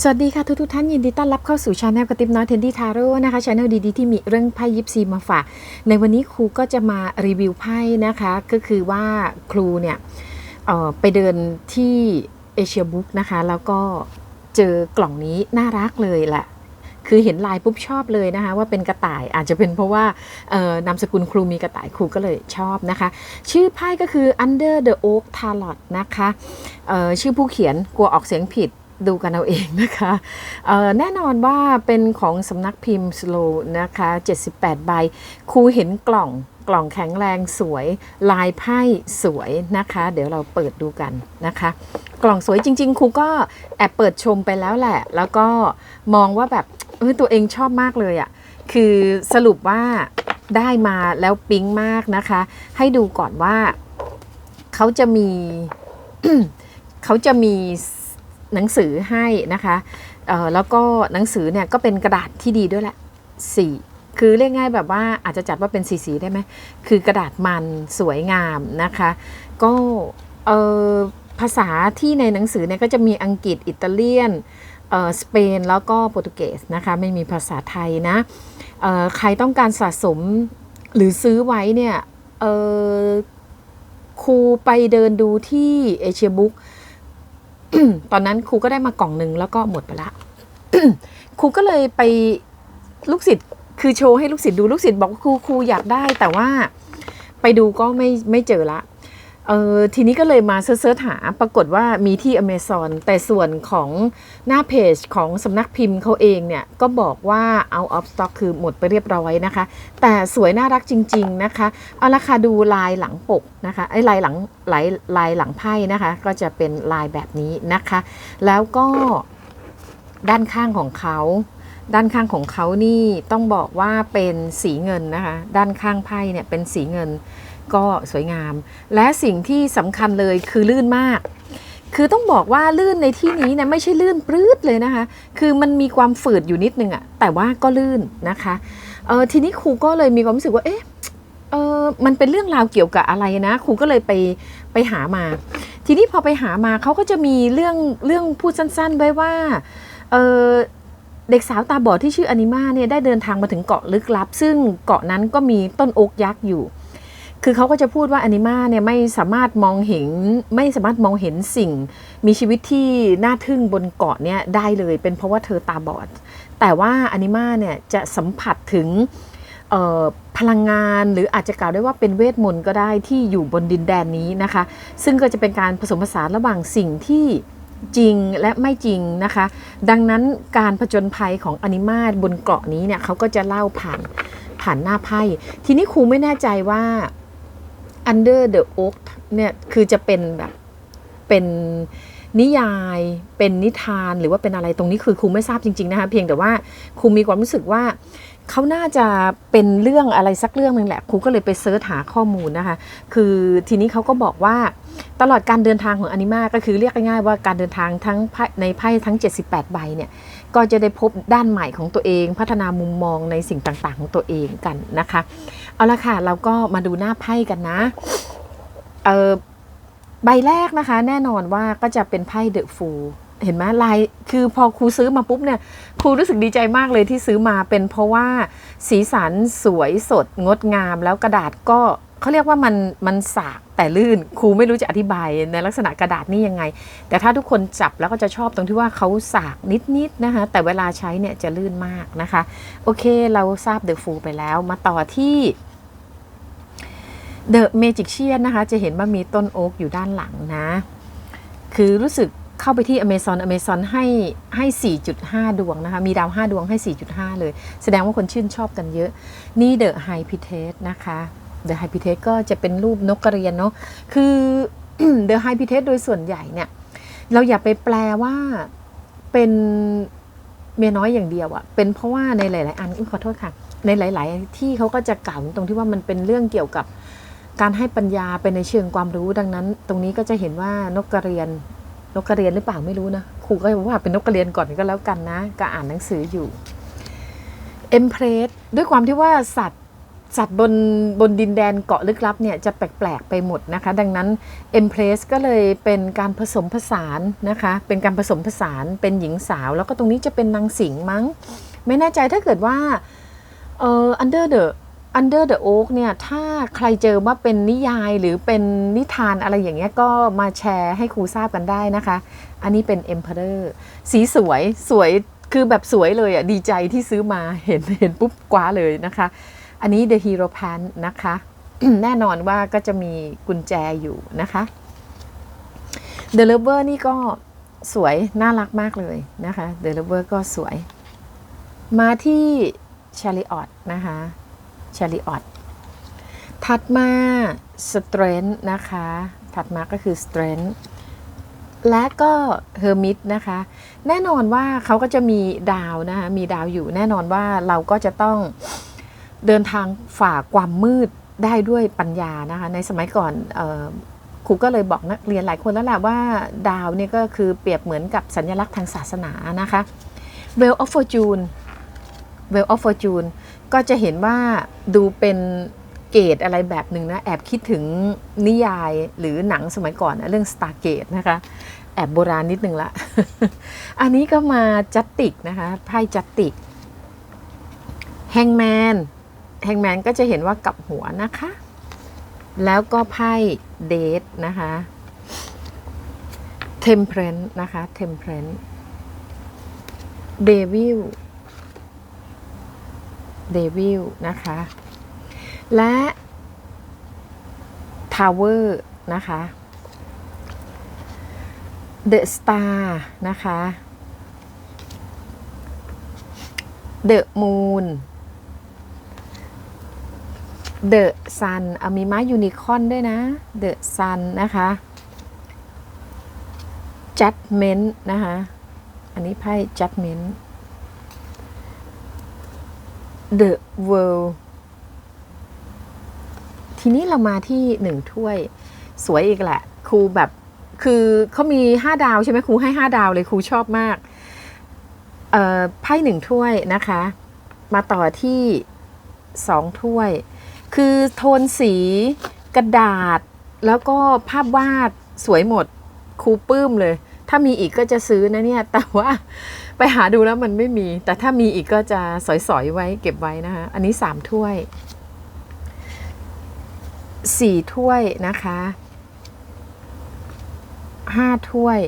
สวัสดีค่ะทุกทท่านยินดีต้อนรับเข้าสู่ช anel กระติบน้อยเทนดี้ทาโร่นะคะช anel ดีๆที่มีเรื่องไพ่ยิปซีมาฝากในวันนี้ครูก็จะมารีวิวไพ่นะคะ ก็คือว่าครูเนี่ยไปเดินที่เอเชียบุ๊กนะคะ แล้วก็เจอกล่องนี้น่ารักเลยแหละคือเห็นลายปุ๊บชอบเลยนะคะ ว่าเป็นกระต่ายอาจจะเป็นเพราะว่านามสกุลครูมีกระต่ายครูก็เลยชอบนะคะ ชื่อไพ่ก็คือ Under the Oak Tarot นะคะชื่อผู้เขียนกลัวออกเสียงผิด ดูกันเอาเองนะคะแน่นอนว่าเป็นของสำนักพิมพ์ Slow นะคะ 78 ใบ ครูเห็นกล่องกล่องแข็งแรงสวย ลายไพ่สวยนะคะ เดี๋ยวเราเปิดดูกันนะคะ กล่องสวยจริง ๆ ครูก็แอบเปิดชมไปแล้วแหละ แล้วก็มองว่าแบบเออตัวเองชอบมากเลยอะ่ะคือสรุปว่าได้มาแล้วปิ๊งมากนะคะ ให้ดูก่อนว่าเขาจะมีเขาจะมี หนังสือให้นะคะแล้วก็หนังสือเนี่ยก็เป็นกระดาษที่ดีด้วยแหละสีคือเรียกง่ายแบบว่าอาจจะจัดว่าเป็นสีสีได้ไหมคือกระดาษมันสวยงามนะคะ ก็ภาษาที่ในหนังสือเนี่ยก็จะมีอังกฤษอิตาเลียนสเปนแล้วก็โปรตุเกสนะคะไม่มีภาษาไทยนะใครต้องการสะสมหรือซื้อไว้เนี่ยครูไปเดินดูที่เอเชียบุ๊ก ตอนนั้นครูก็ได้มากล่องหนึ่งแล้วก็หมดไปละครูก็เลยไปลูกศิษย์คือโชว์ให้ลูกศิษย์ดูลูกศิษย์บอกว่าครูครูอยากได้ แต่ว่าไปดูก็ไม่ไม่เจอละ เออทีนี้ก็เลยมาเสิร์ชหาปรากฏว่ามีที่อเมซอนแต่ส่วนของหน้าเพจของสำนักพิมพ์เขาเองเนี่ย ก็บอกว่า out of stock คือหมดไปเรียบร้อยนะคะ แต่สวยน่ารักจริง ๆนะคะ เอาละค่ะดูลายหลังปกนะคะไอ้ลายหลังลายลายหลังไพ่นะคะ ก็จะเป็นลายแบบนี้นะคะ แล้วก็ด้านข้างของเขาด้านข้างของเขานี่ต้องบอกว่าเป็นสีเงินนะคะ ด้านข้างไพ่เนี่ยเป็นสีเงิน ก็สวยงาม และสิ่งที่สำคัญเลยคือลื่นมาก คือต้องบอกว่าลื่นในที่นี้เนี่ยไม่ใช่ลื่นปรื๊ดเลยนะคะ คือมันมีความฝืดอยู่นิดนึงอะแต่ว่าก็ลื่นนะคะเออทีนี้ครูก็เลยมีความรู้สึกว่าเอ๊ะเออมันเป็นเรื่องราวเกี่ยวกับอะไรนะครูก็เลยไปไปหามา ทีนี้พอไปหามาเขาก็จะมีเรื่องเรื่องพูดสั้นๆไว้ว่าเออเด็กสาวตาบอดที่ชื่ออนิมาเนี่ยได้เดินทางมาถึงเกาะลึกลับ ซึ่งเกาะนั้นก็มีต้นโอ๊กยักษ์อยู่ คือเขาก็จะพูดว่าอนิมาเนี่ยไม่สามารถมองเห็นไม่สามารถมองเห็นสิ่ง มีชีวิตที่น่าทึ่งบนเกาะเนี่ยได้เลย เป็นเพราะว่าเธอตาบอด แต่ว่าอนิมาเนี่ยจะสัมผัสถึงพลังงานหรืออาจจะกล่าวได้ว่าเป็นเวทมนต์ก็ได้ที่อยู่บนดินแดนนี้นะคะ ซึ่งก็จะเป็นการผสมผสานระหว่างสิ่งที่จริงและไม่จริงนะคะ ดังนั้นการผจญภัยของอนิมาบนเกาะนี้เนี่ยเขาก็จะเล่าผ่านผ่านหน้าไพ่ทีนี้ครูไม่แน่ใจว่า Under the Oak เนี่ยคือจะเป็นแบบเป็นนิยายเป็นนิทานหรือว่าเป็นอะไรตรงนี้คือครูไม่ทราบจริงๆนะคะเพียงแต่ว่าครูมีความรู้สึกว่าเขาน่าจะเป็นเรื่องอะไรสักเรื่องหนึ่งแหละครูก็เลยไปเซิร์ชหาข้อมูลนะคะคือทีนี้เขาก็บอกว่าตลอดการเดินทางของอนิมาก็คือเรียกง่ายๆว่าการเดินทางทั้งในไพ่ทั้ง 78 ใบเนี่ยก็จะได้พบด้านใหม่ของตัวเอง พัฒนามุมมองในสิ่งต่างๆ ของตัวเองกันนะคะ เอาละค่ะ เราก็มาดูหน้าไพ่กันนะ เออใบแรกนะคะ แน่นอนว่าก็จะเป็นไพ่เดอะฟูเห็นไหมลายคือพอครูซื้อมาปุ๊บเนี่ยครูรู้สึกดีใจมากเลยที่ซื้อมาเป็นเพราะว่าสีสันสวยสดงดงาม แล้วกระดาษก็เขาเรียกว่ามันมันสากแต่ลื่นครูไม่รู้จะอธิบายในลักษณะกระดาษนี่ยังไง แต่ถ้าทุกคนจับแล้วก็จะชอบตรงที่ว่าเขาสากนิดๆนะคะแต่เวลาใช้เนี่ยจะลื่นมากนะคะ โอเคเราทราบเดอะฟูไปแล้วมาต่อที่ เดอะเมจิกเชียนนะคะ จะเห็นว่ามีต้นโอ๊กอยู่ด้านหลังนะ คือรู้สึกเข้าไปที่ Amazon Amazon ให้ให้ 4.5 ดวงนะคะ มีดาว 5 ดวงให้ 4.5 เลย แสดงว่าคนชื่นชอบกันเยอะ นี่ The High p i t e s นะคะ The High p i t e s ก็จะเป็นรูปนกกระเรียนเนาะคือ The High p i t e s โดยส่วนใหญ่เนี่ย เราอย่าไปแปลว่าเป็นเมียน้อยอย่างเดียวอะเป็นเพราะว่าในหลาย ๆ อันอุ๊ยขอโทษค่ะ ในหลาย ๆ ที่เขาก็จะกล่าวตรงที่ว่ามันเป็นเรื่องเกี่ยวกับ การให้ปัญญาเป็นในเชิงความรู้ดังนั้น ตรงนี้ก็จะเห็นว่านกกระเรียนนกกระเรียนหรือเปล่าไม่รู้นะครูก็ว่าเป็นนกกระเรียนก่อนก็แล้วกันนะ ก็อ่านหนังสืออยู่เอ็มเพรสด้วยความที่ว่าสัตว์สัตว์บนบนดินแดนเกาะลึกลับเนี่ยจะแปลกๆไปหมดนะคะ ดังนั้น Empress ก็เลยเป็นการผสมผสานนะคะ เป็นการผสมผสานเป็นหญิงสาว แล้วก็ตรงนี้จะเป็นนางสิงห์มั้ง ไม่แน่ใจถ้าเกิดว่าเอ่อ under the under the oak เนี่ยถ้าใครเจอว่าเป็นนิยายหรือเป็นนิทานอะไรอย่างเงี้ยก็มาแชร์ให้ครูทราบกันได้นะคะ อันนี้เป็น Emperor สีสวยสวยคือแบบสวยเลยอะดีใจที่ซื้อมาเห็นเห็นปุ๊บกว้าเลยนะคะ อันนี้ The Hero Pan นะคะ แน่นอนว่าก็จะมีกุญแจอยู่นะคะ The Lover นี่ก็สวยน่ารักมากเลยนะคะ The Lover ก็สวย มาที่ Chariot นะคะ Chariot ถัดมา Strength นะคะ ถัดมาก็คือ Strength และก็ Hermit นะคะ แน่นอนว่าเขาก็จะมีดาวนะคะมีดาวอยู่แน่นอนว่าเราก็จะต้องเดินทางฝ่าความมืดได้ด้วยปัญญานะคะ ในสมัยก่อนออครูก็เลยบอกนักเรียนหลายคนแล้วแหละว่าดาวเนี่ยก็คือเปรียบเหมือนกับสัญลักษณ์ทางศาสนานะคะ Well of Fortune Well of Fortune ก็จะเห็นว่าดูเป็นเกตอะไรแบบหนึ่งนะ แอบคิดถึงนิยายหรือหนังสมัยก่อนนะเรื่อง Stargate นะคะ แอบโบราณนิดนึงละ อันนี้ก็มาจัตติกนะคะไพ่จัตติกแฮงแมนแฮงแมนก็จะเห็นว่ากับหัวนะคะ แล้วก็ไพ่เดทนะคะเทมเพรนนะคะเทมเพรนเดวิล เดวิลนะคะ และทาวเวอร์นะคะ The Star นะคะ The Moon The Sun เอามีม้ายูนิคอร์นด้วยนะ The Sun นนะคะ Judgment นะคะ อันนี้ไพ่ Judgment The World ทีนี้เรามาที่หนึ่งถ้วย สวยอีกแหละ ครูแบบคือเขามี5ดาวใช่ไหมครูให้5ดาวเลยครูชอบมากไพ่หนึ่งถ้วยนะคะ มาต่อที่2ถ้วย คือโทนสีกระดาษ แล้วก็ภาพวาดสวยหมดครูปลื้มเลย ถ้ามีอีกก็จะซื้อนะเนี่ย แต่ว่าไปหาดูแล้วมันไม่มี แต่ถ้ามีอีกก็จะสอยๆไว้เก็บไว้นะคะ อันนี้3ถ้วย4ถ้วยนะคะห้าถ้วย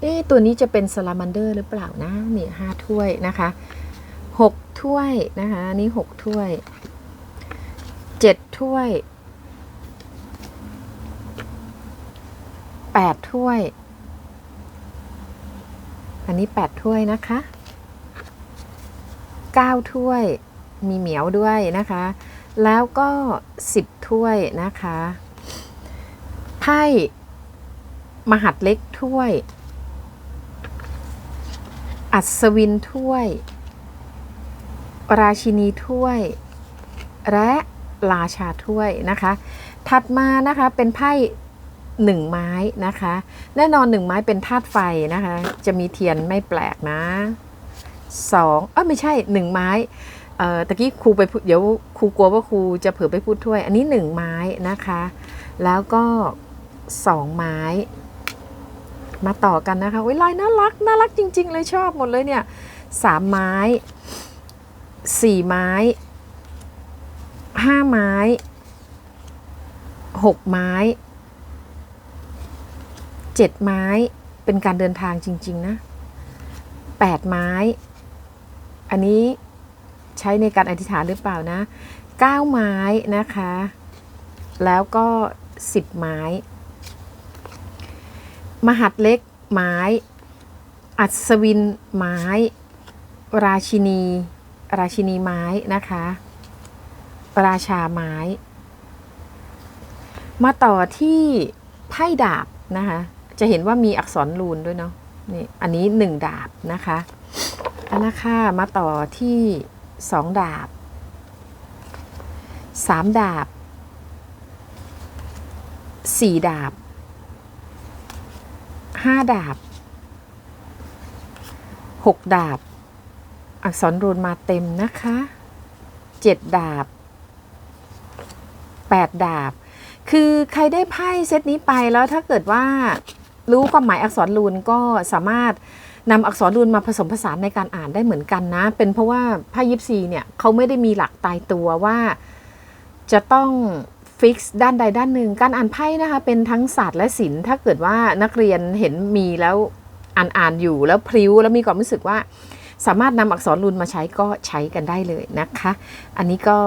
เอ๊ตัวนี้จะเป็นสลามันเดอร์หรือเปล่านะนี่ห้าถ้วยนะคะหกถ้วยนะคะอันนี่หกถ้วยเจ็ดถ้วยแปดถ้วย อันนี้แปดถ้วยนะคะเก้าถ้วยมีเหมียวด้วยนะคะ แล้วก็สิบถ้วยนะคะไพ่มหัดเล็กถ้วย อัศวินถ้วย ราชินีถ้วย และราชาถ้วยนะคะ ถัดมานะคะเป็นไพ่ หนึ่งไม้นะคะ แน่นอนหนึ่งไม้เป็นธาตุไฟนะคะ จะมีเทียนไม่แปลกนะสองเออไม่ใช่หนึ่งไม้เอ่อตะกี้ครูไปพูดเดี๋ยวครูกลัวว่าครูจะเผลอไปพูดถ้วย อันนี้หนึ่งไม้นะคะ แล้วก็สองไม้ มาต่อกันนะคะวิลายน่ารักน่ารักจริง ๆ เลยชอบหมดเลยเนี่ยสามไม้สี่ไม้ห้าไม้หกไม้ เจ็ดไม้เป็นการเดินทางจริง ๆ นะแปดไม้ อันนี้ใช้ในการอธิษฐานหรือเปล่านะเก้าไม้นะคะ แล้วก็สิบไม้ มหัดเล็กไม้ อัศวินไม้ ราชินี ราชินีไม้นะคะ ราชาไม้ มาต่อที่ไพ่ดาบนะคะ จะเห็นว่ามีอักษรรูนด้วยเนาะนี่อันนี้หนึ่งดาบนะคะอันนะคะมาต่อที่สองดาบสามดาบสี่ดาบห้าดาบหกดาบ อักษรรูนมาเต็มนะคะเจ็ดดาบ 8 ดาบ คือใครได้ไพ่เซตนี้ไปแล้วถ้าเกิดว่า รู้ความหมายอักษรรูนก็สามารถนำอักษรรูนมาผสมผสานในการอ่านได้เหมือนกันนะ เป็นเพราะว่าไพ่ยิปซีเนี่ยเขาไม่ได้มีหลักตายตัวว่าจะต้องฟิกซ์ด้านใดด้านหนึ่ง การอ่านไพ่นะคะเป็นทั้งศาสตร์และศิลป์ถ้าเกิดว่านักเรียนเห็นมีแล้วอ่านอ่านอยู่แล้วพริ้วแล้วมีความรู้สึกว่าสามารถนำอักษรรูนมาใช้ก็ใช้กันได้เลยนะคะ อันนี้ก็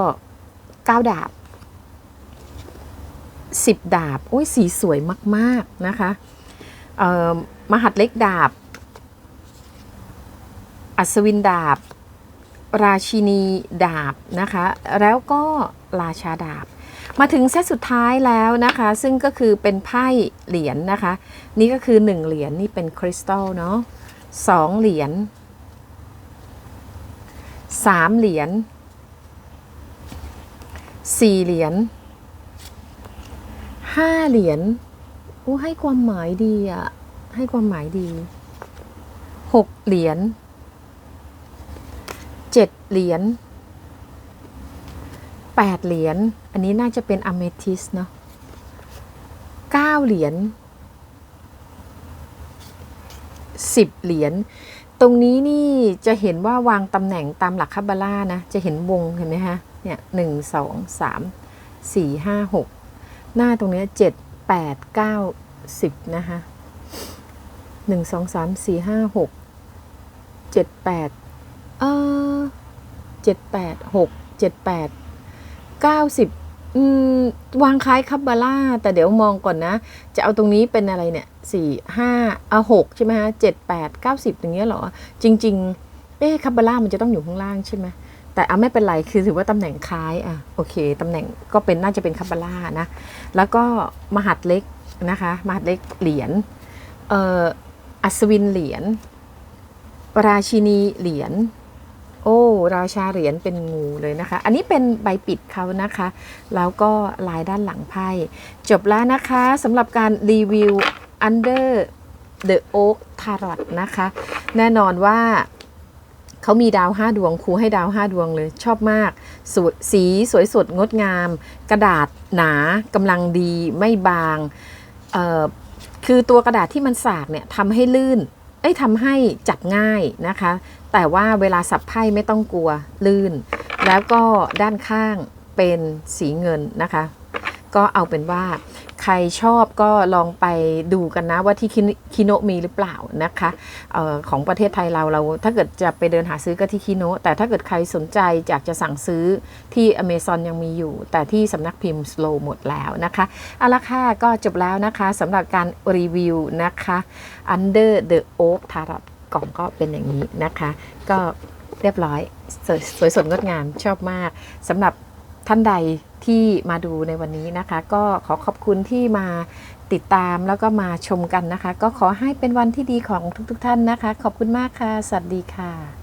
9ดาบ 10 ดาบ โอ้ยสีสวยมาก ๆ นะคะ มหัดเล็กดาบ อัศวินดาบ ราชินีดาบนะคะ แล้วก็ราชาดาบ มาถึงเซตสุดท้ายแล้วนะคะ ซึ่งก็คือเป็นไพ่เหรียญนนะคะ นี่ก็คือ 1 เหรียญนี่เป็นคริสตัลเนาะสองเหรียญสามเหรียญสี่เหรียญห้าเหรียญ โอ้ให้ความหมายดีอะให้ความหมายดีหกเหรียญเจ็ดเหรียญแปดเหรียญอันนี้น่าจะเป็นอเมทิสเนาะเก้าเหรียญสิบเหรียญตรงนี้นี่จะเห็นว่าวางตำแหน่งตามหลักคาบาล่านะ จะเห็นวงเห็นไหมฮะเนี่ยหนึ่งสองสามสี่ห้าหกหน้าตรงเนี้ยเจ็ด ดเก้าสิบนะคะหนึ่งสองสามสี่ห้าหกเจ็ดแปดเออเจ็ดแปดหกเจ็ดแปดเก้าสิบอืมวางคล้ายคับบาร่าแต่เดี๋ยวมองก่อนนะ จะเอาตรงนี้เป็นอะไรเนี่ยสี่ห้าเอาหกใช่ไหมฮะเจ็ดแปดเก้าสิบอย่างเงี้ยเหรอ จริง ๆ เอ๊ะคับบาร่ามันจะต้องอยู่ข้างล่างใช่ไหม แต่เอาไม่เป็นไรคือถือว่าตำแหน่งคล้ายอะโอเคตำแหน่งก็เป็นน่าจะเป็นคับบาร่านะแล้วก็มหัดเล็กนะคะมหัดเล็กเหรียญเอ่ออัศวินเหรียญราชินีเหรียญโอ้ราชาเหรียญเป็นงูเลยนะคะ อันนี้เป็นใบปิดเขานะคะ แล้วก็ลายด้านหลังไพ่จบแล้วนะคะสำหรับการรีวิว Under the Oak Tarot นะคะ แน่นอนว่า เขามีดาว 5 ดวงครูให้ดาว 5 ดวงเลยชอบมากสสีสวยสดงดงาม กระดาษหนากำลังดีไม่บางคือตัวกระดาษที่มันสากเนี่ยทำให้ลื่นเอ้ยทำให้จับง่ายนะคะ แต่ว่าเวลาสับไพ่ไม่ต้องกลัวลื่น แล้วก็ด้านข้างเป็นสีเงินนะคะ ก็เอาเป็นว่าใครชอบก็ลองไปดูกันนะว่าที่คิโนมีหรือเปล่านะคะออของประเทศไทยเราเรา ถ้าเกิดจะไปเดินหาซื้อก็ที่คิโนแต่ถ้าเกิดใครสนใจอยากจะสั่งซื้อที่ Amazon ยังมีอยู่ แต่ที่สำนักพิมพ์ Slow หมดแล้วนะคะเอาละค่ะก็จบแล้วนะคะสำหรับการรีวิวนะคะ Under the Oak Tarot กล่องก็เป็นอย่างนี้นะคะ ก็เรียบร้อยสวยสดงดงามชอบมากสำหรับท่านใด ที่มาดูในวันนี้นะคะ ก็ขอขอบคุณที่มาติดตามแล้วก็มาชมกันนะคะ ก็ขอให้เป็นวันที่ดีของทุกๆทท่านนะคะ ขอบคุณมากค่ะ สวัสดีค่ะ